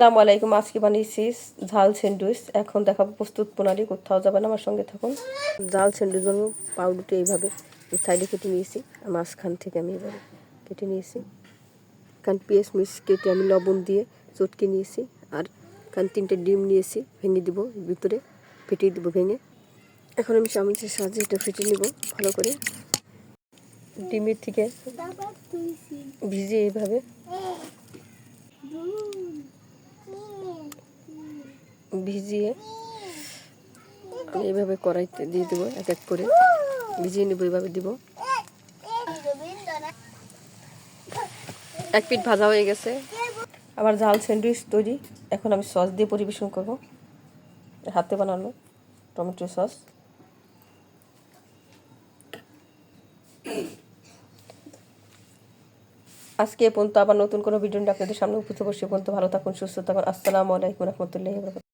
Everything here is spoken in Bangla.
আসসালামু আলাইকুম, আজকে বানিয়েছি ঝাল স্যান্ডউইচ। এখন দেখাবো প্রস্তুত প্রণালী, কোথাও যাবেন আমার সঙ্গে থাকুন। ঝাল স্যান্ডউইচ জন্য পাউরুটি এইভাবে সাইডে কেটে নিয়েছি মাঝখান থেকে আমি এভাবে কেটে নিয়েছি। কারণ পেঁয়াজ মিস কেটে আমি লবণ দিয়ে চটকে নিয়েছি, আর কারণ তিনটে ডিম নিয়েছি, ভেঙে দিব ভিতরে, ফেটিয়ে দিব ভেঙে। এখন আমি চামচের সাহায্যে এটা ফেটে নিব ভালো করে। ডিমের থেকে ভিজে এইভাবে ভিজিয়ে আমি এইভাবে কড়াইতে দিয়ে দেবো এক এক করে। ভিজিয়ে নেব এইভাবে দিব। এক পিঠ ভাজা হয়ে গেছে। আবার ঝাল স্যান্ডউইচ তৈরি। এখন আমি সস দিয়ে পরিবেশন করব। হাতে বানানো টমেটো সস। আজকে এ পর্যন্ত আবার নতুন কোনো ভিডিও আপনাদের সামনে উপস্থিত বসে পর্যন্ত ভালো থাকুন, সুস্থ থাকুন। আসসালামু আলাইকুম রহমতুল্লাহ